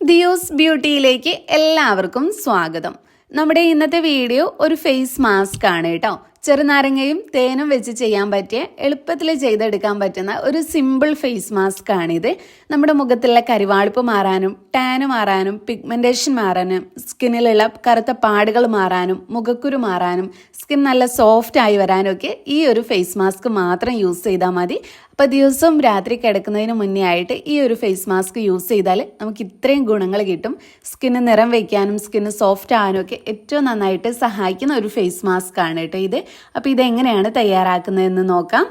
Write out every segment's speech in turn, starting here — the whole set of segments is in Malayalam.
ദിയോസ് ബ്യൂട്ടിയിലേക്ക് എല്ലാവർക്കും സ്വാഗതം. നമ്മുടെ ഇന്നത്തെ വീഡിയോ ഒരു ഫേസ് മാസ്ക് ആണ് കേട്ടോ. ചെറുനാരങ്ങയും തേനും വെച്ച് ചെയ്യാൻ പറ്റിയ എളുപ്പത്തിൽ ചെയ്തെടുക്കാൻ പറ്റുന്ന ഒരു സിമ്പിൾ ഫേസ് മാസ്ക് ആണിത്. നമ്മുടെ മുഖത്തുള്ള കരിവാളിപ്പ് മാറാനും ടാന് മാറാനും പിഗ്മെന്റേഷൻ മാറാനും സ്കിന്നിലുള്ള കറുത്ത പാടുകൾ മാറാനും മുഖക്കുരു മാറാനും സ്കിൻ നല്ല സോഫ്റ്റ് ആയി വരാനും ഒക്കെ ഈ ഒരു ഫേസ് മാസ്ക് മാത്രം യൂസ് ചെയ്താൽ മതി. അപ്പോൾ ദിവസവും രാത്രി കിടക്കുന്നതിന് മുന്നേ ആയിട്ട് ഈ ഒരു ഫേസ് മാസ്ക് യൂസ് ചെയ്താൽ നമുക്ക് ഇത്രയും ഗുണങ്ങൾ കിട്ടും. സ്കിന്ന് നിറം വയ്ക്കാനും സ്കിന്ന് സോഫ്റ്റ് ആകാനും ഒക്കെ ഏറ്റവും നന്നായിട്ട് സഹായിക്കുന്ന ഒരു ഫേസ് മാസ്ക് ആണ് കേട്ടോ ഇത്. അപ്പോൾ ഇതെങ്ങനെയാണ് തയ്യാറാക്കുന്നതെന്ന് നോക്കാം.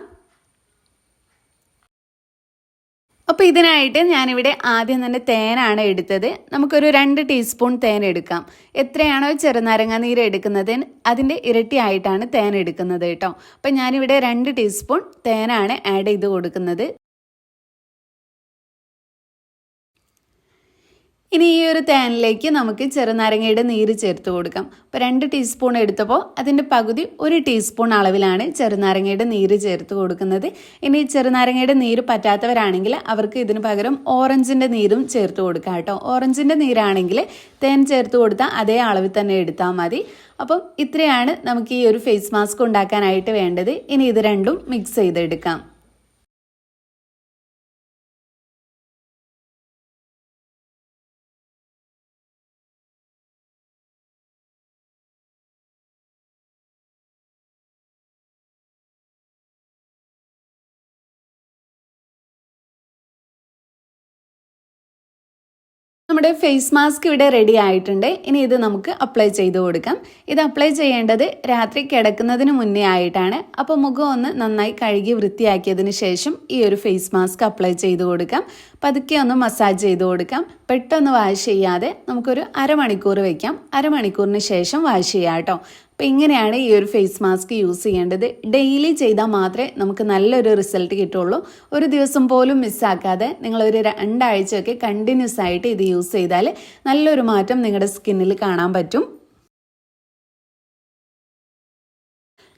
അപ്പോൾ ഇതിനായിട്ട് ഞാനിവിടെ ആദ്യം തന്നെ തേനാണ് എടുത്തത്. നമുക്കൊരു രണ്ട് ടീസ്പൂൺ തേൻ എടുക്കാം. എത്രയാണോ ചെറുനാരങ്ങ നീര് എടുക്കുന്നത് അതിന്റെ ഇരട്ടിയായിട്ടാണ് തേൻ എടുക്കുന്നത് കേട്ടോ. അപ്പം ഞാനിവിടെ രണ്ട് ടീസ്പൂൺ തേനാണ് ആഡ് ചെയ്ത് കൊടുക്കുന്നത്. ഇനി ഈ ഒരു തേനിലേക്ക് നമുക്ക് ചെറുനാരങ്ങയുടെ നീര് ചേർത്ത് കൊടുക്കാം. അപ്പോൾ രണ്ട് ടീസ്പൂൺ എടുത്തപ്പോൾ അതിന്റെ പകുതി ഒരു ടീസ്പൂൺ അളവിലാണ് ചെറുനാരങ്ങയുടെ നീര് ചേർത്ത് കൊടുക്കുന്നത്. ഇനി ചെറുനാരങ്ങയുടെ നീര് പറ്റാത്തവരാണെങ്കിൽ അവർക്ക് ഇതിന് പകരം ഓറഞ്ചിന്റെ നീരും ചേർത്ത് കൊടുക്കാം കേട്ടോ. ഓറഞ്ചിന്റെ നീരാണെങ്കിൽ തേൻ ചേർത്ത് കൊടുത്താൽ അതേ അളവിൽ തന്നെ എടുത്താൽ മതി. അപ്പം ഇത്രയാണ് നമുക്ക് ഈ ഒരു ഫേസ് മാസ്ക് ഉണ്ടാക്കാനായിട്ട് വേണ്ടത്. ഇനി ഇത് രണ്ടും മിക്സ് ചെയ്തെടുക്കാം. നമ്മുടെ ഫേസ് മാസ്ക് ഇവിടെ റെഡി ആയിട്ടുണ്ട്. ഇനി ഇത് നമുക്ക് അപ്ലൈ ചെയ്ത് കൊടുക്കാം. ഇത് അപ്ലൈ ചെയ്യേണ്ടത് രാത്രി കിടക്കുന്നതിന് മുന്നേ ആയിട്ടാണ്. അപ്പോൾ മുഖം ഒന്ന് നന്നായി കഴുകി വൃത്തിയാക്കിയതിന് ശേഷം ഈ ഒരു ഫേസ് മാസ്ക് അപ്ലൈ ചെയ്ത് കൊടുക്കാം. പതുക്കെ ഒന്ന് മസാജ് ചെയ്ത് കൊടുക്കാം. പെട്ടെന്ന് വാഷ് ചെയ്യാതെ നമുക്കൊരു അരമണിക്കൂർ വയ്ക്കാം അരമണിക്കൂറിന് ശേഷം വാഷ് ചെയ്യാം കേട്ടോ. അപ്പോൾ ഇങ്ങനെയാണ് ഈ ഒരു ഫേസ് മാസ്ക് യൂസ് ചെയ്യേണ്ടത്. ഡെയിലി ചെയ്താൽ മാത്രമേ നമുക്ക് നല്ലൊരു റിസൾട്ട് കിട്ടുള്ളൂ. ഒരു ദിവസം പോലും മിസ്സാക്കാതെ നിങ്ങളൊരു രണ്ടാഴ്ചയൊക്കെ കണ്ടിന്യൂസ് ആയിട്ട് ഇത് യൂസ് ചെയ്താൽ നല്ലൊരു മാറ്റം നിങ്ങളുടെ സ്കിന്നിൽ കാണാൻ പറ്റും.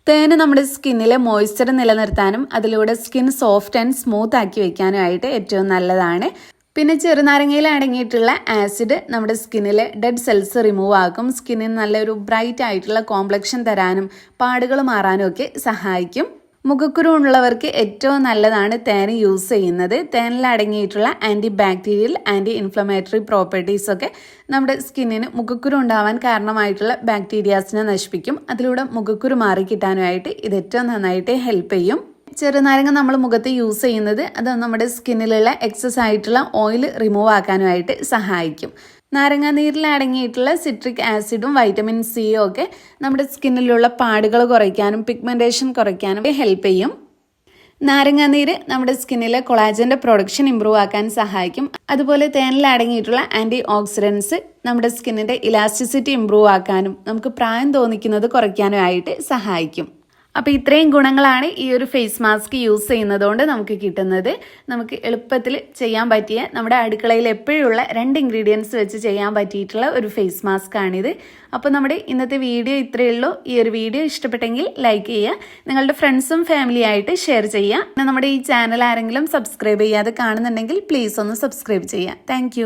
തേന് നമ്മുടെ സ്കിന്നിലെ മോയ്സ്ചർ നിലനിർത്താനും അതിലൂടെ സ്കിൻ സോഫ്റ്റ് ആൻഡ് സ്മൂത്ത് ആക്കി വെക്കാനും ഏറ്റവും നല്ലതാണ്. പിന്നെ ചെറുനാരങ്ങയിൽ അടങ്ങിയിട്ടുള്ള ആസിഡ് നമ്മുടെ സ്കിന്നിലെ ഡെഡ് സെൽസ് റിമൂവ് ആക്കും. സ്കിന്നിന് നല്ലൊരു ബ്രൈറ്റ് ആയിട്ടുള്ള കോംപ്ലക്ഷൻ തരാനും പാടുകൾ മാറാനും ഒക്കെ സഹായിക്കും. മുഖക്കുരു ഉള്ളവർക്ക് ഏറ്റവും നല്ലതാണ് തേൻ യൂസ് ചെയ്യുന്നത്. തേനിൽ അടങ്ങിയിട്ടുള്ള anti bacterial anti inflammatory properties ഒക്കെ നമ്മുടെ സ്കിന്നിന് മുഖക്കുരു ഉണ്ടാവാൻ കാരണമായിട്ടുള്ള ബാക്ടീരിയാസിനെ നശിപ്പിക്കും. അതിലൂടെ മുഖക്കുരു മാറിക്കിട്ടാനുമായിട്ട് ഇത് ഏറ്റവും നന്നായിട്ട് ഹെൽപ്പ് ചെയ്യും. ചെറുനാരങ്ങ നമ്മൾ മുഖത്ത് യൂസ് ചെയ്യുന്നത് അത് നമ്മുടെ സ്കിന്നിലുള്ള എക്സസ് ആയിട്ടുള്ള ഓയിൽ റിമൂവ് ആക്കാനുമായിട്ട് സഹായിക്കും. നാരങ്ങ നീരിൽ അടങ്ങിയിട്ടുള്ള സിട്രിക് ആസിഡും വൈറ്റമിൻ സിയും ഒക്കെ നമ്മുടെ സ്കിന്നിലുള്ള പാടുകൾ കുറയ്ക്കാനും പിഗ്മെന്റേഷൻ കുറയ്ക്കാനും ഹെൽപ്പ് ചെയ്യും. നാരങ്ങാനീര് നമ്മുടെ സ്കിന്നിലെ കൊളാജന്റെ പ്രൊഡക്ഷൻ ഇമ്പ്രൂവ് ആക്കാൻ സഹായിക്കും. അതുപോലെ തേനിൽ അടങ്ങിയിട്ടുള്ള ആന്റി ഓക്സിഡൻസ് നമ്മുടെ സ്കിന്നിന്റെ ഇലാസ്റ്റിസിറ്റി ഇമ്പ്രൂവ് ആക്കാനും നമുക്ക് പ്രായം തോന്നിക്കുന്നത് കുറയ്ക്കാനും ആയിട്ട് സഹായിക്കും. അപ്പോൾ ഇത്രയും ഗുണങ്ങളാണ് ഈ ഒരു ഫേസ് മാസ്ക് യൂസ് ചെയ്യുന്നതുകൊണ്ട് നമുക്ക് കിട്ടുന്നത്. നമുക്ക് എളുപ്പത്തിൽ ചെയ്യാൻ പറ്റിയ നമ്മുടെ അടുക്കളയിൽ എപ്പോഴുള്ള രണ്ട് ഇൻഗ്രീഡിയൻസ് വെച്ച് ചെയ്യാൻ പറ്റിയിട്ടുള്ള ഒരു ഫേസ് മാസ്ക് ആണിത്. അപ്പോൾ നമ്മുടെ ഇന്നത്തെ വീഡിയോ ഇത്രയേ ഉള്ളൂ. ഈ ഒരു വീഡിയോ ഇഷ്ടപ്പെട്ടെങ്കിൽ ലൈക്ക് ചെയ്യുക. നിങ്ങളുടെ ഫ്രണ്ട്സും ഫാമിലിയായിട്ട് ഷെയർ ചെയ്യുക. പിന്നെ നമ്മുടെ ഈ ചാനൽ ആരെങ്കിലും സബ്സ്ക്രൈബ് ചെയ്യാതെ കാണുന്നുണ്ടെങ്കിൽ പ്ലീസ് ഒന്ന് സബ്സ്ക്രൈബ് ചെയ്യുക. താങ്ക്